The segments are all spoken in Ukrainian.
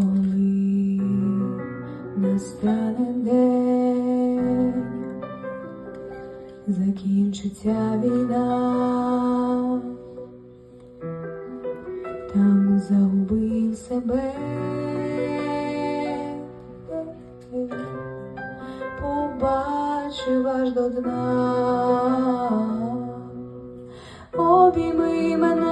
коли настане день, закінчиться війна, там загубив себе, побачив аж до дна, обійми мене.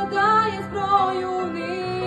складає зброю вниз.